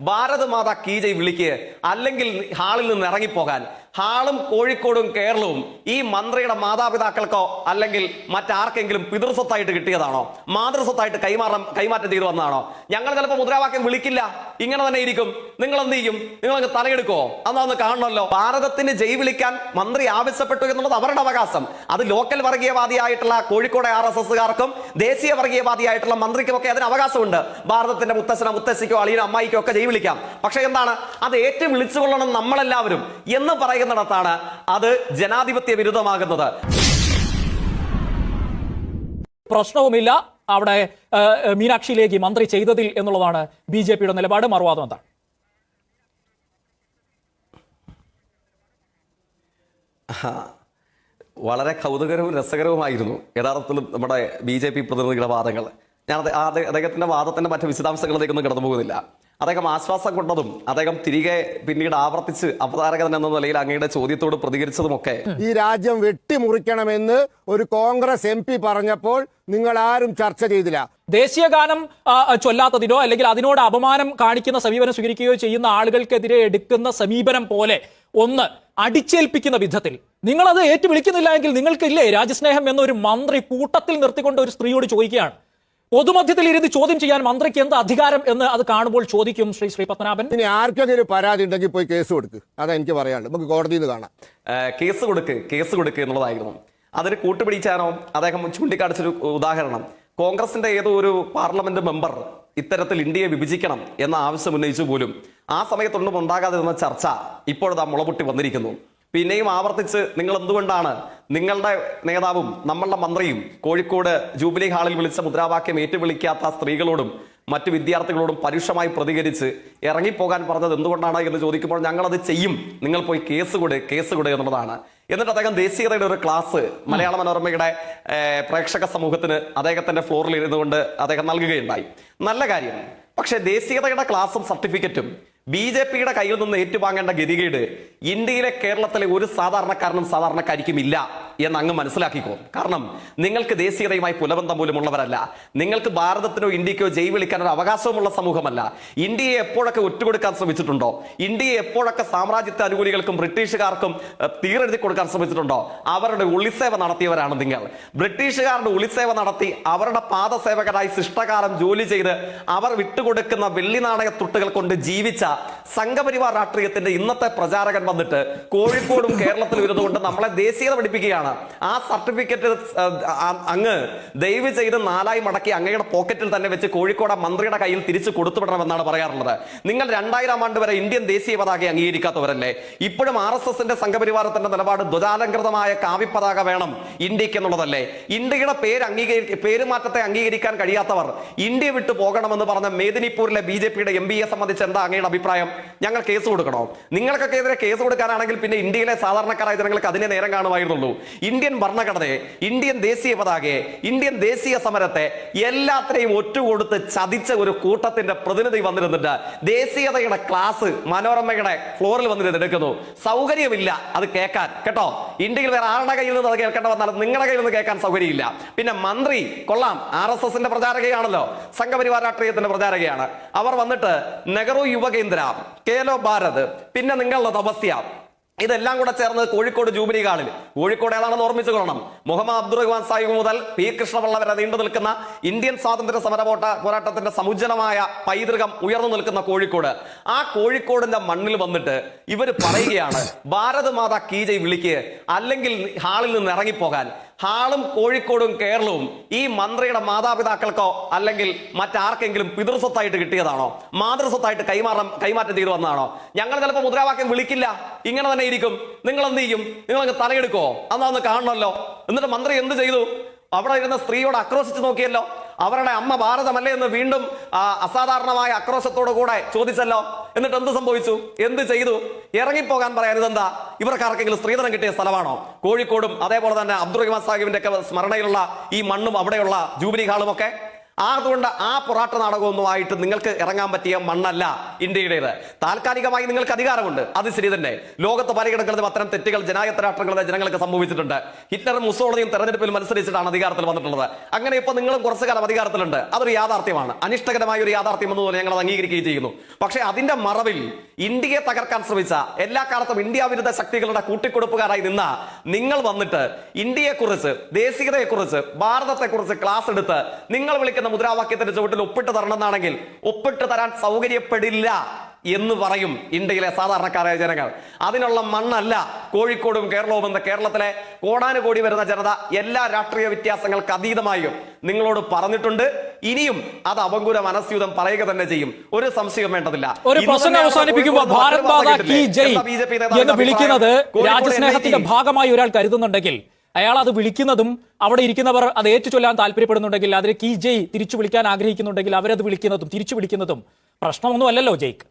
Bharat Mata key ജയ് വിളിക്ക്. അല്ലെങ്കിൽ ഹാളിൽ നിന്ന് ഇറങ്ങിപ്പോകാൻ. ഹാളും കോഴിക്കോടും കേരളവും ഈ മന്ത്രിയുടെ മാതാപിതാക്കൾക്കോ അല്ലെങ്കിൽ മറ്റാർക്കെങ്കിലും പിതൃസ്വത്തായിട്ട് കിട്ടിയതാണോ? മാതൃസ്വത്തായിട്ട് കൈമാറാൻ കൈമാറ്റം ചെയ്തു വന്നതാണോ? ഞങ്ങൾ ചിലപ്പോൾ മുദ്രാവാക്യം വിളിക്കില്ല. ഇങ്ങനെ തന്നെ ഇരിക്കും. നിങ്ങൾ എന്ത് ചെയ്യും? നിങ്ങൾ അങ്ങ് തലയെടുക്കോ അന്നാ ഒന്ന് കാണണമല്ലോ. ഭാരതത്തിന് ജയ് വിളിക്കാൻ മന്ത്രി ആവശ്യപ്പെട്ടു എന്നുള്ളത് അവരുടെ അവകാശം. അത് ലോക്കൽ വർഗീയവാദിയായിട്ടുള്ള കോഴിക്കോട് ആർ എസ് എസ്സുകാർക്കും ദേശീയ വർഗീയവാദിയായിട്ടുള്ള മന്ത്രിക്കും ഒക്കെ അതിന് അവകാശമുണ്ട്. ഭാരതത്തിന്റെ മുത്തശ്ശനോ മുത്തശ്ശിക്കോ അളിയനോ അമ്മായിക്കോ ഒക്കെ ജയ് വിളിക്കാം. പക്ഷെ എന്താണ്? അത് ഏറ്റവും വിളിച്ചുകൊള്ളണം നമ്മളെല്ലാവരും എന്ന് പറയുന്നിടത്താണ് അത് ജനാധിപത്യ വിരുദ്ധമാകുന്നത്. പ്രശ്നവുമില്ല. അവിടെ മീനാക്ഷിയിലേക്ക് മന്ത്രി ചെയ്തതിൽ എന്നുള്ളതാണ് ബി ജെ പിയുടെ നിലപാട്. മറുവാദം എന്താണ്? വളരെ കൗതുകരവും രസകരവുമായിരുന്നു യഥാർത്ഥത്തിൽ നമ്മുടെ ബി ജെ പി പ്രതിനിധികളുടെ വാദങ്ങൾ. ഞാൻ അദ്ദേഹത്തിന്റെ വാദത്തിന്റെ മറ്റു വിശദാംശങ്ങളിലേക്കൊന്നും കടന്നു പോകുന്നില്ല അദ്ദേഹം ആശ്വാസം കൊണ്ടതും അദ്ദേഹം തിരികെ പിന്നീട് ആവർത്തിച്ച് അവതാരകൻ എന്ന നിലയിൽ അങ്ങയുടെ ചോദ്യത്തോട് പ്രതികരിച്ചതുമൊക്കെ ഈ രാജ്യം വെട്ടിമുറിക്കണമെന്ന് ഒരു കോൺഗ്രസ് എം പി പറഞ്ഞപ്പോൾ നിങ്ങൾ ആരും ചർച്ച ചെയ്തില്ല. ദേശീയ ഗാനം ചൊല്ലാത്തതിനോ അല്ലെങ്കിൽ അതിനോട് അപമാനം കാണിക്കുന്ന സമീപനം സ്വീകരിക്കുകയോ ചെയ്യുന്ന ആളുകൾക്കെതിരെ എടുക്കുന്ന സമീപനം പോലെ ഒന്ന് അടിച്ചേൽപ്പിക്കുന്ന വിധത്തിൽ. നിങ്ങൾ അത് ഏറ്റുവിളിക്കുന്നില്ല എങ്കിൽ നിങ്ങൾക്കില്ലേ രാജ്യസ്നേഹം എന്നൊരു മന്ത്രി കൂട്ടത്തിൽ നിർത്തിക്കൊണ്ട് ഒരു സ്ത്രീയോട് ചോദിക്കുകയാണ്. പൊതുമധ്യത്തിൽ ഇരുന്ന് ചോദ്യം ചെയ്യാൻ മന്ത്രിക്ക് എന്ത് അധികാരം എന്ന് അത് കാണുമ്പോൾ ചോദിക്കും ശ്രീ ശ്രീ പത്മനാഭൻ ഇനി ആർക്കെങ്കിലും പരാതി ഉണ്ടെങ്കിൽ പോയി കേസ് കൊടുക്ക്. അതാ എനിക്ക് പറയാനുള്ളത്. നമുക്ക് കോടതിയിൽ നിന്ന് കാണാം. കേസ് കൊടുക്ക് കേസ് കൊടുക്ക് എന്നുള്ളതായിരുന്നു. അതിന് കൂട്ടുപിടിച്ചാനോ അദ്ദേഹം ചൂണ്ടിക്കാണിച്ചൊരു ഉദാഹരണം. കോൺഗ്രസിന്റെ ഏതോ ഒരു പാർലമെന്റ് മെമ്പർ ഇത്തരത്തിൽ ഇന്ത്യയെ വിഭജിക്കണം എന്ന ആവശ്യം ഉന്നയിച്ചു പോലും ആ സമയത്തൊന്നും ഉണ്ടാകാതിരുന്ന ചർച്ച ഇപ്പോഴതാ മുളപൊട്ടി വന്നിരിക്കുന്നു. പിന്നെയും ആവർത്തിച്ച് നിങ്ങൾ എന്തുകൊണ്ടാണ് നിങ്ങളുടെ നേതാവും നമ്മളുടെ മന്ത്രിയും കോഴിക്കോട് ജൂബിലി ഹാളിൽ വിളിച്ച മുദ്രാവാക്യം ഏറ്റുവിളിക്കാത്ത സ്ത്രീകളോടും മറ്റു വിദ്യാർത്ഥികളോടും പരുഷമായി പ്രതികരിച്ച് ഇറങ്ങിപ്പോകാൻ പറഞ്ഞത് എന്തുകൊണ്ടാണ് എന്ന് ചോദിക്കുമ്പോൾ ഞങ്ങളത് ചെയ്യും. നിങ്ങൾ പോയി കേസ് കൊടു കേസ് കൊടു എന്നുള്ളതാണ്. എന്നിട്ട് അദ്ദേഹം ദേശീയതയുടെ ഒരു ക്ലാസ് മലയാള മനോരമയുടെ പ്രേക്ഷക സമൂഹത്തിന് അദ്ദേഹത്തിന്റെ ഫ്ലോറിൽ ഇരുന്നുകൊണ്ട് അദ്ദേഹം നൽകുകയുണ്ടായി. നല്ല കാര്യം. പക്ഷേ ദേശീയതയുടെ ക്ലാസും സർട്ടിഫിക്കറ്റും ബി ജെ പിയുടെ കയ്യിൽ നിന്ന് ഏറ്റുവാങ്ങേണ്ട ഗതികേട് ഇന്ത്യയിലെ കേരളത്തിലെ ഒരു സാധാരണക്കാരനും സാധാരണക്കാരിക്കും ഇല്ല എന്ന് അങ്ങ് മനസ്സിലാക്കിക്കോ. കാരണം നിങ്ങൾക്ക് ദേശീയതയുമായി പുലബന്ധം പോലും ഉള്ളവരല്ല നിങ്ങൾക്ക് ഭാരതത്തിനോ ഇന്ത്യക്കോ വിളിക്കാൻ ഒരു അവകാശവുമുള്ള സമൂഹമല്ല. ഇന്ത്യയെ എപ്പോഴൊക്കെ ഒറ്റുകൊടുക്കാൻ ശ്രമിച്ചിട്ടുണ്ടോ? ഇന്ത്യയെ എപ്പോഴൊക്കെ സാമ്രാജ്യത്തെ അനുകൂലികൾക്കും ബ്രിട്ടീഷുകാർക്കും തീരെഴുതി കൊടുക്കാൻ ശ്രമിച്ചിട്ടുണ്ടോ? അവരുടെ ഉളിസേവ നടത്തിയവരാണ് നിങ്ങൾ. ബ്രിട്ടീഷുകാരുടെ ഉളിസേവ നടത്തി അവരുടെ പാദസേവകരായി ശിഷ്ടകാലം ജോലി ചെയ്ത് അവർ വിട്ടുകൊടുക്കുന്ന വെള്ളി നാണയ തുട്ടുകൾ കൊണ്ട് ജീവിച്ച സംഘപരിവാർ രാഷ്ട്രീയത്തിന്റെ ഇന്നത്തെ പ്രചാരകൻ വന്നിട്ട് കോഴിക്കോടും കേരളത്തിലും ഇരുന്നുകൊണ്ട് നമ്മളെ ദേശീയത പഠിപ്പിക്കുകയാണ്. ആ സർട്ടിഫിക്കറ്റ് അങ്ങ് ദയവ് ചെയ്ത് നാലായി മടക്കി അങ്ങയുടെ പോക്കറ്റിൽ തന്നെ വെച്ച് കോഴിക്കോട് മന്ത്രിയുടെ കയ്യിൽ തിരിച്ചു കൊടുത്തുവിടണമെന്നാണ് പറയാറുള്ളത്. നിങ്ങൾ രണ്ടായിരം ആണ്ട് വരെ ഇന്ത്യൻ ദേശീയ പതാക അംഗീകരിക്കാത്തവരല്ലേ? ഇപ്പോഴും ആർ എസ് എസിന്റെ സംഘപരിവാരത്തിന്റെ നിലപാട് ധ്വജാലങ്കൃതമായ കാവ്യപതാക വേണം ഇന്ത്യയ്ക്ക് എന്നുള്ളതല്ലേ? ഇന്ത്യയുടെ പേര് അംഗീകരി പേരുമാറ്റത്തെ അംഗീകരിക്കാൻ കഴിയാത്തവർ ഇന്ത്യ വിട്ടു പോകണമെന്ന് പറഞ്ഞ മേദിനിപ്പൂരിലെ ബി ജെ പിയുടെ എം പിയെ സംബന്ധിച്ച് എന്താ അങ്ങയുടെ അഭിപ്രായം? ഞങ്ങൾ കേസ് കൊടുക്കണോ? നിങ്ങൾക്കൊക്കെ എതിരെ കേസ് കൊടുക്കാനാണെങ്കിൽ പിന്നെ ഇന്ത്യയിലെ സാധാരണക്കാരായ ജനങ്ങൾക്ക് അതിനെ നേരം കാണുമായിരുന്നുള്ളൂ. ഇന്ത്യൻ ഭരണഘടനയെ ഇന്ത്യൻ ദേശീയ പതാകയെ ഇന്ത്യൻ ദേശീയ സമരത്തെ എല്ലാത്തിനെയും ഒറ്റുകൊടുത്ത് ചതിച്ച ഒരു കൂട്ടത്തിന്റെ പ്രതിനിധി വന്നിരുന്നിട്ട് ദേശീയതയുടെ ക്ലാസ് മനോരമയുടെ ഫ്ലോറിൽ വന്നിരുന്ന് എടുക്കുന്നു. സൗകര്യമില്ല അത് കേൾക്കാൻ. കേട്ടോ? ഇന്ത്യയിൽ വേറെ ആരുടെ കയ്യിൽ നിന്ന് അത് കേൾക്കേണ്ട വന്നാൽ നിങ്ങളുടെ കയ്യിൽ നിന്ന് കേൾക്കാൻ സൗകര്യമില്ല. പിന്നെ മന്ത്രി കൊള്ളാം ആർ എസ് എസിന്റെ പ്രചാരകയാണല്ലോ. സംഘപരിവാർ രാഷ്ട്രീയത്തിന്റെ പ്രചാരകയാണ്. അവർ വന്നിട്ട് നെഹ്റു യുവകേന്ദ്ര കേലോ ഭാരത് പിന്നെ നിങ്ങളുടെ തപസ്യ ഇതെല്ലാം കൂടെ ചേർന്നത് കോഴിക്കോട് ജൂബിലി ഹാളിൽ കോഴിക്കോട് ഏതാണെന്ന് ഓർമ്മിച്ചു കൊള്ളണം. മുഹമ്മദ് അബ്ദുറഹ്മാൻ സാഹിബ് മുതൽ പി. കൃഷ്ണപിള്ള വരെ നീണ്ടു നിൽക്കുന്ന ഇന്ത്യൻ സ്വാതന്ത്ര്യ സമര പോരാട്ടത്തിന്റെ സമുജ്ജലമായ പൈതൃകം ഉയർന്നു നിൽക്കുന്ന കോഴിക്കോട്. ആ കോഴിക്കോടിന്റെ മണ്ണിൽ വന്നിട്ട് ഇവർ പറയുകയാണ് ഭാരതമാതാ കീ ജയ് വിളിക്ക്. അല്ലെങ്കിൽ ഹാളിൽ നിന്ന് ഇറങ്ങിപ്പോകാൻ. ഹാളും കോഴിക്കോടും കേരളവും ഈ മന്ത്രിയുടെ മാതാപിതാക്കൾക്കോ അല്ലെങ്കിൽ മറ്റാർക്കെങ്കിലും പിതൃസ്വത്തായിട്ട് കിട്ടിയതാണോ? മാതൃസ്വത്തായിട്ട് കൈമാറാൻ കൈമാറ്റം ചെയ്തു വന്നതാണോ? ഞങ്ങൾ ചിലപ്പോൾ മുദ്രാവാക്യം വിളിക്കില്ല. ഇങ്ങനെ തന്നെ ഇരിക്കും. നിങ്ങൾ എന്ത് ചെയ്യും? നിങ്ങൾ അങ്ങ് തലയെടുക്കോ അന്നൊന്ന് കാണണമല്ലോ. എന്നിട്ട് മന്ത്രി എന്ത് ചെയ്തു? അവിടെ ഇരുന്ന സ്ത്രീയോട് ആക്രോശിച്ച് നോക്കിയല്ലോ. അവരുടെ അമ്മ ഭാരതമല്ലേ എന്ന് വീണ്ടും അസാധാരണമായ ആക്രോശത്തോടു കൂടെ ചോദിച്ചല്ലോ. എന്നിട്ട് എന്ത് സംഭവിച്ചു? എന്ത് ചെയ്തു? ഇറങ്ങിപ്പോകാൻ പറയാൻ ഇതെന്താ? ഇവർക്ക് ആർക്കെങ്കിലും സ്ത്രീധനം കിട്ടിയ സ്ഥലമാണോ? കോഴിക്കോടും അതേപോലെ തന്നെ അബ്ദുൾ റഹ്മാൻ സാഹിബിന്റെ ഒക്കെ സ്മരണയിലുള്ള ഈ മണ്ണും അവിടെയുള്ള ജൂബിലി ഹാളും ഒക്കെ അതുകൊണ്ട് ആ പൊറാട്ട നാടകമൊന്നുമായിട്ട് നിങ്ങൾക്ക് ഇറങ്ങാൻ പറ്റിയ മണ്ണല്ല ഇന്ത്യയുടേത്. താൽക്കാലികമായി നിങ്ങൾക്ക് അധികാരമുണ്ട്. അത് ശരി തന്നെ. ലോകത്ത് പലയിടങ്ങളിലും അത്തരം തെറ്റുകൾ ജനായത്ത രാഷ്ട്രങ്ങളുടെ ജനങ്ങൾക്ക് സംഭവിച്ചിട്ടുണ്ട്. ഹിറ്റ്ലറും മുസോളിനിയും തെരഞ്ഞെടുപ്പിൽ മത്സരിച്ചിട്ടാണ് അധികാരത്തിൽ വന്നിട്ടുള്ളത്. അങ്ങനെ ഇപ്പൊ നിങ്ങളും കുറച്ചു കാലം അധികാരത്തിലുണ്ട്. അതൊരു യാഥാർത്ഥ്യമാണ്. അനിഷ്ടകരമായ ഒരു യാഥാർത്ഥ്യം എന്ന് ഞങ്ങൾ അംഗീകരിക്കുകയും ചെയ്യുന്നു. പക്ഷേ അതിന്റെ മറവിൽ ഇന്ത്യയെ തകർക്കാൻ ശ്രമിച്ച എല്ലാ കാലത്തും ഇന്ത്യ വിരുദ്ധ ശക്തികളുടെ കൂട്ടിക്കൊടുപ്പുകാരായി നിന്ന നിങ്ങൾ വന്നിട്ട് ഇന്ത്യയെക്കുറിച്ച് ദേശീയതയെക്കുറിച്ച് ഭാരതത്തെക്കുറിച്ച് ക്ലാസ് എടുത്ത് നിങ്ങൾ വിളിക്കുന്ന മുദ്രാവാക്യത്തിന്റെ ചുവട്ടിൽ ഒപ്പിട്ട് തരണമെന്നാണെങ്കിൽ ഒപ്പിട്ട് തരാൻ സൗകര്യപ്പെടില്ല എന്ന് പറയും ഇന്ത്യയിലെ സാധാരണക്കാരായ ജനങ്ങൾ. അതിനുള്ള മണ്ണല്ല കോഴിക്കോടും കേരളവും എന്ന കേരളത്തിലെ കോടാനുകോടി വരുന്ന ജനത എല്ലാ രാഷ്ട്രീയ വ്യത്യാസങ്ങൾക്ക് അതീതമായും നിങ്ങളോട് പറഞ്ഞിട്ടുണ്ട്. ഇനിയും അത് അപങ്കുര മനസ്യൂതം പറയുക തന്നെ ചെയ്യും. ഒരു സംശയം വേണ്ടതില്ല. ഒരു പ്രശ്നം പ്രസംഗം അവസാനിപ്പിക്കുമ്പോൾ ഭാരത് ബി മാതാ കി ജയ് എന്ന് വിളിക്കുന്നത് രാജ്യസ്നേഹത്തിന്റെ ഭാഗമായി ഒരാൾ കരുതുന്നുണ്ടെങ്കിൽ അയാൾ അത് വിളിക്കുന്നതും അവിടെ ഇരിക്കുന്നവർ അത് ഏറ്റു ചൊല്ലാൻ താല്പര്യപ്പെടുന്നുണ്ടെങ്കിൽ അതിന് കി ജയ് തിരിച്ചു വിളിക്കാൻ ആഗ്രഹിക്കുന്നുണ്ടെങ്കിൽ അവരത് വിളിക്കുന്നതും തിരിച്ചു വിളിക്കുന്നതും പ്രശ്നമൊന്നുമല്ലല്ലോ ജയ്ക്ക്.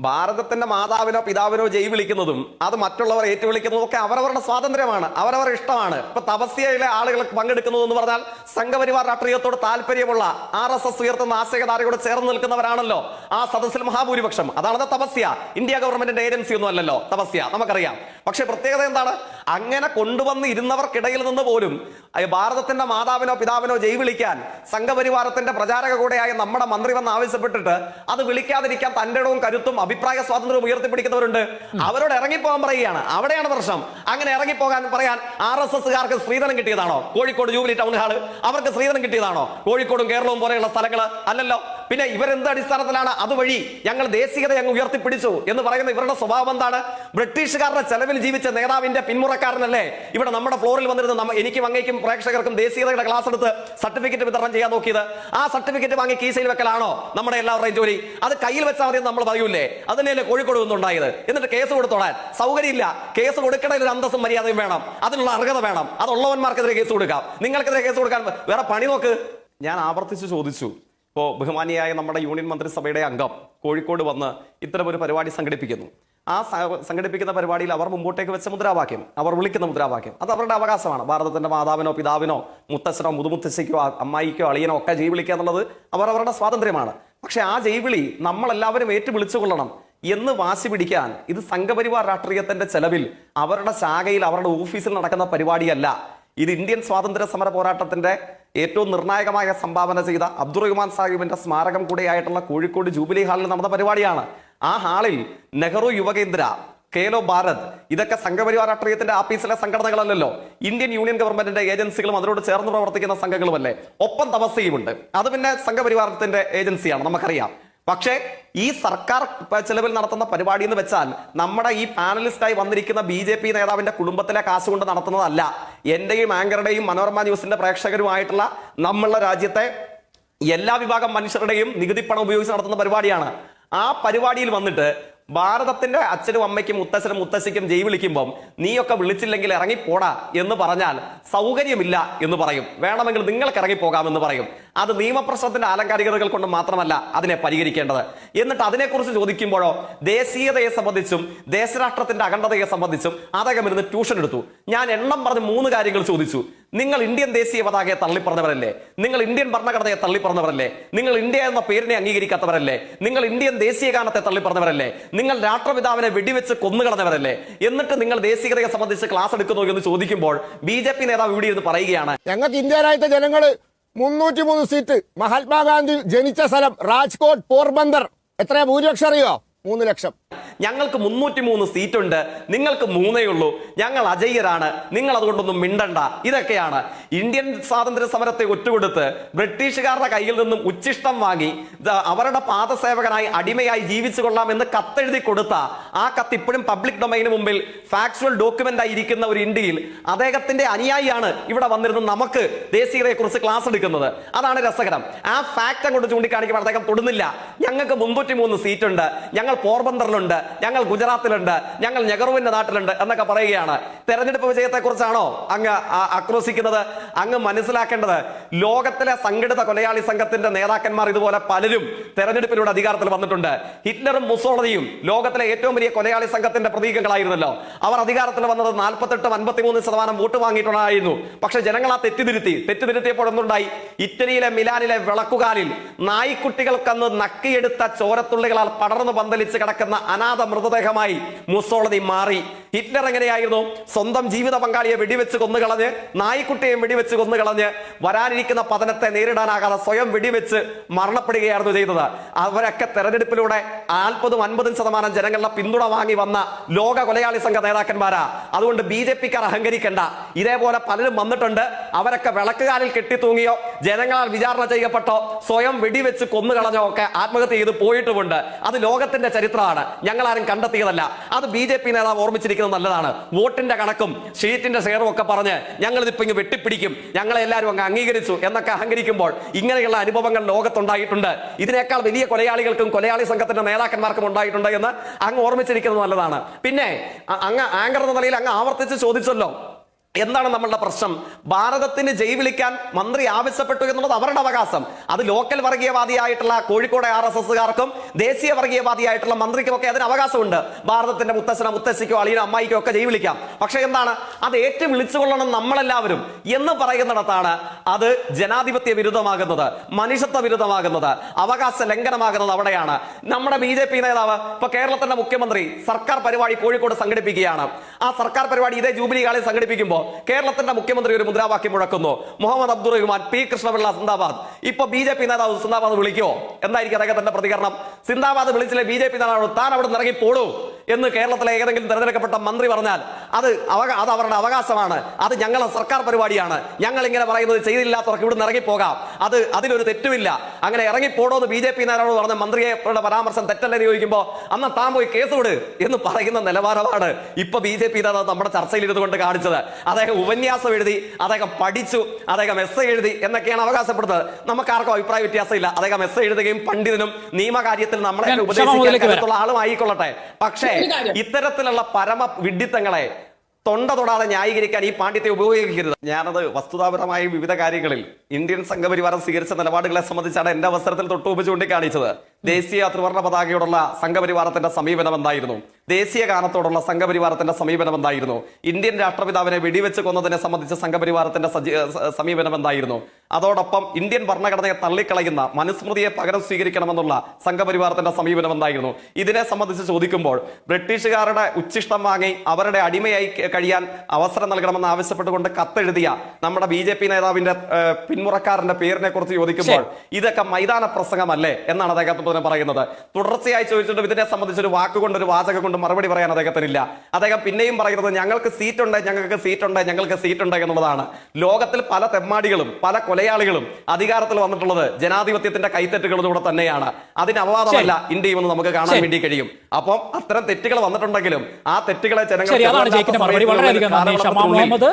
ഭാരതത്തിന്റെ മാതാവിനോ പിതാവിനോ ജയ് വിളിക്കുന്നതും അത് മറ്റുള്ളവർ ഏറ്റുവിളിക്കുന്നതും ഒക്കെ അവരവരുടെ സ്വാതന്ത്ര്യമാണ് അവരവരുടെ ഇഷ്ടമാണ്. ഇപ്പൊ തപസ്യയിലെ ആളുകൾ പങ്കെടുക്കുന്നത് എന്ന് പറഞ്ഞാൽ സംഘപരിവാർ രാഷ്ട്രീയത്തോട് താല്പര്യമുള്ള ആർ എസ് എസ് ഉയർത്തുന്ന ആശയധാരയോട് ചേർന്ന് നിൽക്കുന്നവരാണല്ലോ. ആ സദസ്സിൽ മഹാഭൂരിപക്ഷം. അതാണ് തപസ്യ. ഇന്ത്യ ഗവൺമെന്റിന്റെ ഏജൻസി ഒന്നും അല്ലല്ലോ തപസ്യ. നമുക്കറിയാം. പക്ഷെ പ്രത്യേകത എന്താണ്? അങ്ങനെ കൊണ്ടുവന്ന് ഇരുന്നവർക്കിടയിൽ നിന്ന് പോലും ഭാരതത്തിന്റെ മാതാവിനോ പിതാവിനോ ജയ് വിളിക്കാൻ സംഘപരിവാരത്തിന്റെ പ്രചാരക കൂടെയായ നമ്മുടെ മന്ത്രി വന്ന് ആവശ്യപ്പെട്ടിട്ട് അത് വിളിക്കാതിരിക്കാൻ തന്റെ ഇടവും കരുത്തും അഭിപ്രായ സ്വാതന്ത്ര്യവും ഉയർത്തിപ്പിടിക്കുന്നവരുണ്ട്. അവരോട് ഇറങ്ങിപ്പോകാൻ പറയുകയാണ്. അവിടെയാണ് പ്രശ്നം. അങ്ങനെ ഇറങ്ങിപ്പോകാൻ പറയാൻ ആർ എസ് എസ്സുകാർക്ക് സ്ത്രീധനം കിട്ടിയതാണോ? Kozhikode jubilee town hall. അവർക്ക് സ്ത്രീധനം കിട്ടിയതാണോ? കോഴിക്കോടും കേരളവും പോലെയുള്ള സ്ഥലങ്ങൾ അല്ലല്ലോ. പിന്നെ ഇവരെന്ത് അടിസ്ഥാനത്തിലാണ് അതുവഴി ഞങ്ങൾ ദേശീയത അങ്ങ് ഉയർത്തിപ്പിടിച്ചു എന്ന് പറയുന്ന ഇവരുടെ സ്വഭാവം എന്താണ്? ബ്രിട്ടീഷുകാരുടെ ചെലവിൽ ജീവിച്ച നേതാവിന്റെ പിന്മുറക്കാരനല്ലേ? ഇവിടെ നമ്മുടെ ഫ്ലോറിൽ വന്നിരുന്ന എനിക്കും അങ്ങേക്കും പ്രേക്ഷകർക്കും ദേശീയതയുടെ ക്ലാസ് എടുത്ത് സർട്ടിഫിക്കറ്റ് വിതരണം ചെയ്യാൻ നോക്കിയത്. ആ സർട്ടിഫിക്കറ്റ് വാങ്ങി കീസയിൽ വെക്കലാണോ നമ്മുടെ എല്ലാവരുടെയും ജോലി? അത് കയ്യിൽ വെച്ചാൽ മതി നമ്മൾ പറയൂലേ അതിനല്ലേ കോഴിക്കോട് നിന്നുണ്ടായത് എന്നിട്ട് കേസ് കൊടുത്തോളാൻ. സൗകര്യമില്ല. കേസ് കൊടുക്കണതിൽ ഒരു അന്തസ്സും മര്യാദയും വേണം. അതിനുള്ള അർഹത വേണം. അതുള്ളവന്മാർക്കെതിരെ കേസ് കൊടുക്കാം. നിങ്ങൾക്കെതിരെ കേസ് കൊടുക്കാൻ വേറെ പണി നോക്ക്. ഞാൻ ആവർത്തിച്ച് ചോദിച്ചു. ഇപ്പോ ബഹുമാനിയായ നമ്മുടെ യൂണിയൻ മന്ത്രിസഭയുടെ അംഗം കോഴിക്കോട് വന്ന് ഇത്തരമൊരു പരിപാടി സംഘടിപ്പിക്കുന്നു. ആ സംഘടിപ്പിക്കുന്ന പരിപാടിയിൽ അവർ മുമ്പോട്ടേക്ക് വെച്ച മുദ്രാവാക്യം അവർ വിളിക്കുന്ന മുദ്രാവാക്യം അത് അവരുടെ അവകാശമാണ്. ഭാരതത്തിന്റെ മാതാവിനോ പിതാവിനോ മുത്തച്ഛനോ മുതുമുത്തശ്ശിക്കോ അമ്മായിക്കോ അളിയനോ ഒക്കെ ജയ് വിളിക്കുക എന്നുള്ളത് അവർ അവരുടെ സ്വാതന്ത്ര്യമാണ്. പക്ഷെ ആ ജയ് വിളി നമ്മളെല്ലാവരും ഏറ്റു വിളിച്ചുകൊള്ളണം എന്ന് വാശി പിടിക്കാൻ ഇത് സംഘപരിവാർ രാഷ്ട്രീയത്തിന്റെ ചെലവിൽ അവരുടെ ശാഖയിൽ അവരുടെ ഓഫീസിൽ നടക്കുന്ന പരിപാടിയല്ല. ഇത് ഇന്ത്യൻ സ്വാതന്ത്ര്യ സമര പോരാട്ടത്തിന്റെ ഏറ്റവും നിർണായകമായ സംഭാവന ചെയ്ത അബ്ദുറഹ്മാൻ സാഹിബിന്റെ സ്മാരകം കൂടെയായിട്ടുള്ള കോഴിക്കോട് ജൂബിലി ഹാളിൽ നടന്ന പരിപാടിയാണ്. ആ ഹാളിൽ നെഹ്റു യുവകേന്ദ്ര കേലോ ഭാരത് ഇതൊക്കെ സംഘപരിവാർ രാഷ്ട്രീയത്തിന്റെ ആഫീസിലെ സംഘടനകളല്ലല്ലോ. ഇന്ത്യൻ യൂണിയൻ ഗവൺമെന്റിന്റെ ഏജൻസികളും അതിനോട് ചേർന്ന് പ്രവർത്തിക്കുന്ന സംഘങ്ങളുമല്ലേ? ഒപ്പം തപസ്യയുമുണ്ട് അത് പിന്നെ സംഘപരിവാരത്തിന്റെ ഏജൻസിയാണ്. നമുക്കറിയാം. പക്ഷേ ഈ സർക്കാർ ചെലവിൽ നടത്തുന്ന പരിപാടി എന്ന് വെച്ചാൽ നമ്മുടെ ഈ പാനലിസ്റ്റായി വന്നിരിക്കുന്ന ബി ജെ പി നേതാവിന്റെ കുടുംബത്തിലെ കാശ് കൊണ്ട് നടത്തുന്നതല്ല. എന്റെയും ആങ്കറുടെയും മനോരമ ന്യൂസിന്റെ പ്രേക്ഷകരുമായിട്ടുള്ള നമ്മളുടെ രാജ്യത്തെ എല്ലാ വിഭാഗം മനുഷ്യരുടെയും നികുതി പണം ഉപയോഗിച്ച് നടത്തുന്ന പരിപാടിയാണ്. ആ പരിപാടിയിൽ വന്നിട്ട് ഭാരതത്തിന്റെ അച്ഛനും അമ്മയ്ക്കും മുത്തച്ഛനും മുത്തശ്ശിക്കും ജയ് വിളിക്കുമ്പം നീയൊക്കെ വിളിച്ചില്ലെങ്കിൽ ഇറങ്ങിപ്പോടാ എന്ന് പറഞ്ഞാൽ സൗകര്യമില്ല എന്ന് പറയും. വേണമെങ്കിൽ നിങ്ങൾക്ക് ഇറങ്ങിപ്പോകാമെന്ന് പറയും. അത് നിയമപ്രശ്നത്തിന്റെ ആലങ്കാരികതകൾ കൊണ്ട് മാത്രമല്ല അതിനെ പരിഹരിക്കേണ്ടത്. എന്നിട്ട് അതിനെക്കുറിച്ച് ചോദിക്കുമ്പോഴോ ദേശീയതയെ സംബന്ധിച്ചും ദേശരാഷ്ട്രത്തിന്റെ അഖണ്ഡതയെ സംബന്ധിച്ചും അദ്ദേഹം ഇരുന്ന് ട്യൂഷൻ എടുത്തു. ഞാൻ എണ്ണം പറഞ്ഞ് മൂന്ന് കാര്യങ്ങൾ ചോദിച്ചു. നിങ്ങൾ ഇന്ത്യൻ ദേശീയ പതാകയെ തള്ളിപ്പറഞ്ഞവരല്ലേ? നിങ്ങൾ ഇന്ത്യൻ ഭരണഘടനയെ തള്ളിപ്പറഞ്ഞവരല്ലേ? നിങ്ങൾ ഇന്ത്യ എന്ന പേരിനെ അംഗീകരിക്കാത്തവരല്ലേ? നിങ്ങൾ ഇന്ത്യൻ ദേശീയ ഗാനത്തെ തള്ളിപ്പറഞ്ഞവരല്ലേ? നിങ്ങൾ രാഷ്ട്രപിതാവിനെ വെടിവെച്ച് കൊന്നുകളഞ്ഞവരല്ലേ? എന്നിട്ട് നിങ്ങൾ ദേശീയതയെ സംബന്ധിച്ച് ക്ലാസ് എടുക്കുന്നു എന്ന് ചോദിക്കുമ്പോൾ ബി ജെ പി നേതാവ് ഇവിടെ ഇരുന്ന് പറയുകയാണ് ഞങ്ങൾക്ക് ഇന്ത്യ രാജ്യത്തെ ജനങ്ങൾ മുന്നൂറ്റി മൂന്ന് സീറ്റ് മഹാത്മാഗാന്ധി ജനിച്ച സ്ഥലം രാജ്കോട്ട് പോർബന്ദർ. എത്രയാ ഭൂരിപക്ഷം അറിയോ? മൂന്ന് ലക്ഷം. ഞങ്ങൾക്ക് മുന്നൂറ്റി മൂന്ന് സീറ്റുണ്ട്. നിങ്ങൾക്ക് മൂന്നേ ഉള്ളൂ. ഞങ്ങൾ അജയ്യരാണ്. നിങ്ങൾ അതുകൊണ്ടൊന്നും മിണ്ടണ്ട. ഇതൊക്കെയാണ്. ഇന്ത്യൻ സ്വാതന്ത്ര്യ സമരത്തെ ഒറ്റുകൊടുത്ത് ബ്രിട്ടീഷുകാരുടെ കയ്യിൽ നിന്നും ഉച്ചിഷ്ടം വാങ്ങി അവരുടെ പാദസേവകനായി അടിമയായി ജീവിച്ചു കൊള്ളാം എന്ന് കത്തെഴുതി കൊടുത്ത ആ കത്ത് ഇപ്പോഴും പബ്ലിക് ഡൊമൈന് മുമ്പിൽ ഫാക്ച്വൽ ഡോക്യുമെന്റ് ആയിരിക്കുന്ന ഒരു ഇന്ത്യയിൽ അദ്ദേഹത്തിന്റെ അനുയായിയാണ് ഇവിടെ വന്നിരുന്ന നമുക്ക് ദേശീയതയെ കുറിച്ച് ക്ലാസ് എടുക്കുന്നത്. അതാണ് രസകരം. ആ ഫാക്ട് അങ്ങോട്ട് ചൂണ്ടിക്കാണിക്കുമ്പോൾ അദ്ദേഹം തൊടുന്നില്ല. ഞങ്ങൾക്ക് മുന്നൂറ്റി മൂന്ന് സീറ്റുണ്ട്. ഞങ്ങൾ പോർബന്തറിലുണ്ട് ഞങ്ങൾ ഗുജറാത്തിലുണ്ട് ഞങ്ങൾ നെഹ്റുവിന്റെ നാട്ടിലുണ്ട് എന്നൊക്കെ പറയുകയാണ്. തെരഞ്ഞെടുപ്പ് വിജയത്തെക്കുറിച്ചാണോ അങ്ങ് ആക്രോശിക്കുന്നത്? അങ്ങ് മനസ്സിലാക്കേണ്ടത് ലോകത്തിലെ സംഘടിത കൊലയാളി സംഘത്തിന്റെ നേതാക്കന്മാർ ഇതുപോലെ പലരും തെരഞ്ഞെടുപ്പിലൂടെ അധികാരത്തിൽ വന്നിട്ടുണ്ട്. ഹിറ്റ്ലറും മുസോളനിയും ലോകത്തിലെ ഏറ്റവും വലിയ കൊലയാളി സംഘത്തിന്റെ പ്രതീകങ്ങളായിരുന്നല്ലോ. അവർ അധികാരത്തിൽ വന്നത് നാൽപ്പത്തെട്ടും അൻപത്തിമൂന്ന് ശതമാനം വോട്ട് വാങ്ങിയിട്ടുണ്ടായിരുന്നു. പക്ഷെ ജനങ്ങൾ ആ തെറ്റിതിരുത്തി. തെറ്റിതിരുത്തിയപ്പോൾ എന്തുണ്ടായി? ഇറ്റലിയിലെ മിലാനിലെ വിളക്കുകാലിൽ നായ്ക്കുട്ടികൾക്കന്ന് നക്കിയെടുത്ത ചോരത്തുള്ളികളാൽ പടർന്നു പന്തലിച്ച് കിടക്കുന്ന അനാഥ മൃതദേഹമായി മുസോളനി മാറി. ഹിറ്റ്ലർ എങ്ങനെയായിരുന്നു? സ്വന്തം ജീവിത പങ്കാളിയെ വെടിവെച്ച് കൊന്നുകളഞ്ഞ് നായ്ക്കുട്ടിയെയും വെടിവെച്ച് കൊന്നുകളഞ്ഞ് വരാനിരിക്കുന്ന പതനത്തെ നേരിടാനാകാതെ സ്വയം വെടിവെച്ച് മരണപ്പെടുകയായിരുന്നു ചെയ്തത്. അവരൊക്കെ തെരഞ്ഞെടുപ്പിലൂടെ നാൽപ്പതും അൻപതും ശതമാനം ജനങ്ങളുടെ പിന്തുണ വാങ്ങി വന്ന ലോക കൊലയാളി സംഘ നേതാക്കന്മാരാ. അതുകൊണ്ട് ബി ജെ പിക്കാർ അഹങ്കരിക്കേണ്ട. ഇതേപോലെ പലരും വന്നിട്ടുണ്ട്. അവരൊക്കെ വിളക്കുകാലിൽ കെട്ടിത്തൂങ്ങിയോ ജനങ്ങളാൽ വിചാരണ ചെയ്യപ്പെട്ടോ സ്വയം വെടിവെച്ച് കൊന്നുകളഞ്ഞോ ഒക്കെ ആത്മഹത്യ ചെയ്ത് പോയിട്ടുമുണ്ട്. അത് ലോകത്തിന്റെ ചരിത്രമാണ്. ഞങ്ങളാരും കണ്ടെത്തിയതല്ല. അത് ബി ജെ പി നേതാവ് ഓർമ്മിച്ചിരിക്കുന്നത് നല്ലതാണ്. വോട്ടിന്റെ കണക്കും ഷീറ്റിന്റെ ഷെയറും ഒക്കെ പറഞ്ഞ് ഞങ്ങൾ ഇതിപ്പോ ഇങ്ങ് വെട്ടിപ്പിടിക്കും. ഞങ്ങളെ എല്ലാവരും അങ്ങ് അംഗീകരിച്ചു എന്നൊക്കെ അഹങ്കരിക്കുമ്പോൾ ഇങ്ങനെയുള്ള അനുഭവങ്ങൾ ലോകത്തുണ്ടായിട്ടുണ്ട്. ഇതിനേക്കാൾ വലിയ കൊലയാളികൾക്കും കൊലയാളി സംഘത്തിന്റെ നേതാക്കന്മാർക്കും ഉണ്ടായിട്ടുണ്ട് എന്ന് അങ്ങ് ഓർമ്മിച്ചിരിക്കുന്നത് നല്ലതാണ്. പിന്നെ അങ്ങ് ആങ്കർ എന്ന നിലയിൽ അങ്ങ് ആവർത്തിച്ച് ചോദിച്ചല്ലോ. എന്താണ് നമ്മളുടെ പ്രശ്നം? ഭാരതത്തിന് ജയ് വിളിക്കാൻ മന്ത്രി ആവശ്യപ്പെട്ടു എന്നുള്ളത് അവരുടെ അവകാശം. അത് ലോക്കൽ വർഗീയവാദിയായിട്ടുള്ള കോഴിക്കോട് ആർ എസ് എസ്സുകാർക്കും ദേശീയ വർഗീയവാദിയായിട്ടുള്ള മന്ത്രിക്കും ഒക്കെ അതിന് അവകാശമുണ്ട്. ഭാരതത്തിന്റെ മുത്തശ്ശനോ മുത്തശ്ശിക്കോ അളിയനോ അമ്മായിക്കോ ഒക്കെ ജയ് വിളിക്കാം. പക്ഷെ എന്താണ്? അത് ഏറ്റു വിളിച്ചുകൊള്ളണം നമ്മളെല്ലാവരും എന്ന് പറയുന്നിടത്താണ് അത് ജനാധിപത്യ വിരുദ്ധമാകുന്നത് മനുഷ്യത്വ വിരുദ്ധമാകുന്നത് അവകാശ ലംഘനമാകുന്നത് അവിടെയാണ്. നമ്മുടെ ബി ജെ പി നേതാവ് ഇപ്പൊ കേരളത്തിന്റെ മുഖ്യമന്ത്രി സർക്കാർ പരിപാടി കോഴിക്കോട് സംഘടിപ്പിക്കുകയാണ്. ആ സർക്കാർ പരിപാടി ഇതേ ജൂബിലി കാളിൽ സംഘടിപ്പിക്കുമ്പോൾ കേരളത്തിന്റെ മുഖ്യമന്ത്രി ഒരു മുദ്രാവാക്യം മുഴക്കുന്നു. മുഹമ്മദ് അബ്ദുൾ റഹ്മാൻ പി കൃഷ്ണപിള്ള സിന്ദാബാദ്. ഇപ്പൊ ബി ജെ പി നേതാവ് സിന്ദാബാദ് വിളിക്കോ? എന്തായിരിക്കും അദ്ദേഹത്തിന്റെ പ്രതികരണം? സിന്ദാബാദ് വിളിച്ചില്ലേ ബി ജെ പി നേതാവ്? താൻ അവിടെ ഇറങ്ങി പോടൂ എന്ന് കേരളത്തിലെ ഏതെങ്കിലും തെരഞ്ഞെടുക്കപ്പെട്ട മന്ത്രി പറഞ്ഞാൽ അത് അത് അവരുടെ അവകാശമാണ്. അത് ഞങ്ങളെ സർക്കാർ പരിപാടിയാണ്. ഞങ്ങൾ ഇങ്ങനെ പറയുന്നത് ചെയ്തില്ലാത്തവർക്ക് ഇവിടുന്ന് ഇറങ്ങിപ്പോകാം. അത് അതിലൊരു തെറ്റുമില്ല. അങ്ങനെ ഇറങ്ങിപ്പോടോ എന്ന് ബി ജെ പി നേതാവ് പറഞ്ഞ മന്ത്രിയെ പരാമർശം തെറ്റല്ലെന്ന് ചോദിക്കുമ്പോൾ അന്ന് താൻ പോയി കേസ് വിട് എന്ന് പറയുന്ന നിലവാരമാണ് ഇപ്പൊ ബി ജെ പി നേതാവ് നമ്മുടെ ചർച്ചയിൽ ഇരുന്നുകൊണ്ട് കാണിച്ചത്. അദ്ദേഹം ഉപന്യാസം എഴുതി അദ്ദേഹം പഠിച്ചു അദ്ദേഹം എസ് എഴുതി എന്നൊക്കെയാണ് അവകാശപ്പെടുന്നത്. നമുക്ക് ആർക്കും അഭിപ്രായ വ്യത്യാസമില്ല. അദ്ദേഹം എസ് എഴുതുകയും പണ്ഡിതനും നിയമകാര്യത്തിൽ നമ്മളെ ഉപദേശിക്കാൻ ക്ഷമാമുതലേക്ക് വരാം. ആളും ആയിക്കൊള്ളട്ടെ പക്ഷേ ഇത്തരത്തിലുള്ള പരമ വിഡിത്തങ്ങളെ തൊണ്ട തൊടാതെ ന്യായീകരിക്കാൻ ഈ പാണ്ഡിത്യം ഉപയോഗിക്കരുത്. ഞാനത് വസ്തുതാപരമായ വിവിധ കാര്യങ്ങളിൽ ഇന്ത്യൻ സംഘപരിവാരം സ്വീകരിച്ച നിലപാടുകളെ സംബന്ധിച്ചാണ് എന്റെ അവസരത്തിൽ തൊട്ടുമുമ്പ് ചൂണ്ടിക്കാണിച്ചത്. ദേശീയ ത്രിവർണ പതാകയോടുള്ള സംഘപരിവാരത്തിന്റെ സമീപനം എന്തായിരുന്നു? ദേശീയ ഗാനത്തോടുള്ള സംഘപരിവാരത്തിന്റെ സമീപനം എന്തായിരുന്നു? ഇന്ത്യൻ രാഷ്ട്രപിതാവിനെ വെടിവെച്ച് കൊന്നതിനെ സംബന്ധിച്ച സംഘപരിവാരത്തിന്റെ സമീപനം എന്തായിരുന്നു? അതോടൊപ്പം ഇന്ത്യൻ ഭരണഘടനയെ തള്ളിക്കളയുന്ന മനുസ്മൃതിയെ പകരം സ്വീകരിക്കണമെന്നുള്ള സംഘപരിവാരത്തിന്റെ സമീപനം എന്തായിരുന്നു? ഇതിനെ സംബന്ധിച്ച് ചോദിക്കുമ്പോൾ ബ്രിട്ടീഷുകാരുടെ ഉച്ഛിഷ്ടം വാങ്ങി അവരുടെ അടിമയായി കഴിയാൻ അവസരം നൽകണമെന്ന് ആവശ്യപ്പെട്ടുകൊണ്ട് കത്തെഴുതിയ നമ്മുടെ ബി ജെ പി നേതാവിന്റെ പിന്മുറക്കാരന്റെ പേരിനെ കുറിച്ച് ചോദിക്കുമ്പോൾ ഇതൊക്കെ മൈതാന പ്രസംഗമല്ലേ എന്നാണ് അദ്ദേഹത്തിന് പറയുന്നത്. തുടർച്ചയായി ചോദിച്ചിട്ടും ഇതിനെ സംബന്ധിച്ച് ഒരു വാക്കുകൊണ്ട് ഒരു വാചകം കൊണ്ട് മറുപടി പറയാൻ അദ്ദേഹത്തിനില്ല. അദ്ദേഹം പിന്നെയും പറയുന്നത് ഞങ്ങൾക്ക് സീറ്റ് ഉണ്ട് ഞങ്ങൾക്ക് സീറ്റ് ഉണ്ട് ഞങ്ങൾക്ക് സീറ്റ് ഉണ്ട് എന്നുള്ളതാണ്. ലോകത്തിൽ പല തെമ്മാടികളും പല കൊലയാളികളും അധികാരത്തിൽ വന്നിട്ടുള്ളത് ജനാധിപത്യത്തിന്റെ കൈത്തെറ്റുകളിലൂടെ തന്നെയാണ്. അതിന് അപവാദമല്ല ഇന്ത്യയും നമുക്ക് കാണാൻ വേണ്ടി കഴിയും. അപ്പം അത്തരം തെറ്റുകൾ വന്നിട്ടുണ്ടെങ്കിലും ആ തെറ്റുകളെ ജനങ്ങൾ ജയിക്കുന്ന വളരെയധികം നന്ദി. ഷമാ മുഹമ്മദ്